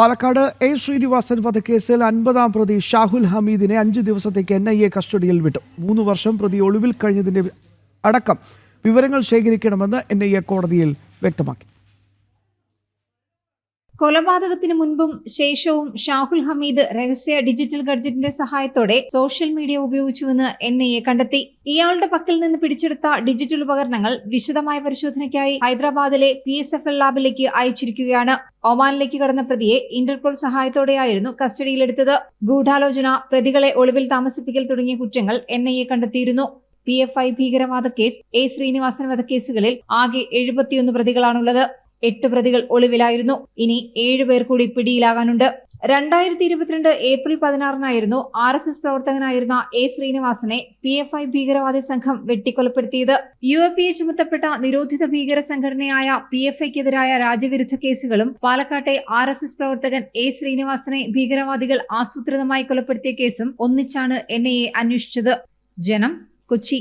Palakkad A Sreenivasan വധക്കേസിൽ അൻപതാം പ്രതി ഷാഹുൽ ഹമീദിനെ അഞ്ച് ദിവസത്തേക്ക് എൻ ഐ എ കസ്റ്റഡിയിൽ വിട്ടു. മൂന്ന് വർഷം പ്രതി ഒളിവിൽ കഴിഞ്ഞതിന്റെ അടക്കം വിവരങ്ങൾ ശേഖരിക്കണമെന്ന് എൻ ഐ എ കോടതിയിൽ വ്യക്തമാക്കി. കൊലപാതകത്തിന് മുൻപും ശേഷവും ഷാഹുൽ ഹമീദ് രഹസ്യ ഡിജിറ്റൽ ഗഡ്ജറ്റിന്റെ സഹായത്തോടെ സോഷ്യൽ മീഡിയ ഉപയോഗിച്ചുവെന്ന് എൻ ഐ എ കണ്ടെത്തി. ഇയാളുടെ പക്കൽ നിന്ന് പിടിച്ചെടുത്ത ഡിജിറ്റൽ ഉപകരണങ്ങൾ വിശദമായ പരിശോധനയ്ക്കായി ഹൈദരാബാദിലെ പി എസ് എഫ് എൽ ലാബിലേക്ക് അയച്ചിരിക്കുകയാണ്. ഒമാനിലേക്ക് കടന്ന പ്രതിയെ ഇന്റർപോൾ സഹായത്തോടെയായിരുന്നു കസ്റ്റഡിയിലെടുത്തത്. ഗൂഢാലോചന പ്രതികളെ ഒളിവിൽ താമസിപ്പിക്കൽ തുടങ്ങിയ കുറ്റങ്ങൾ എൻ ഐ എ കണ്ടെത്തിയിരുന്നു. പി എഫ് ഐ ഭീകരവാദ കേസ് എ ശ്രീനിവാസൻ വധക്കേസുകളിൽ ആകെ എഴുപത്തിയൊന്ന് പ്രതികളാണുള്ളത്. എട്ട് പ്രതികൾ ഒളിവിലായിരുന്നു. ഇനി ഏഴ് പേർ കൂടി പിടിയിലാകാനുണ്ട്. രണ്ടായിരത്തി ഇരുപത്തിരണ്ട് ഏപ്രിൽ പതിനാറിനായിരുന്നു ആർ എസ് എസ് പ്രവർത്തകനായിരുന്ന എ ശ്രീനിവാസനെ പി എഫ് ഐ ഭീകരവാദി സംഘം വെട്ടിക്കൊലപ്പെടുത്തിയത്. യു എ പി എ ചുമത്തപ്പെട്ട നിരോധിത ഭീകര സംഘടനയായ പി എഫ് ഐക്കെതിരായ രാജ്യവിരുദ്ധ കേസുകളും പാലക്കാട്ടെ ആർ എസ് എസ് പ്രവർത്തകൻ എ ശ്രീനിവാസനെ ഭീകരവാദികൾ ആസൂത്രിതമായി കൊലപ്പെടുത്തിയ കേസും ഒന്നിച്ചാണ് എൻ ഐ എ അന്വേഷിച്ചത്. ജനം കൊച്ചി.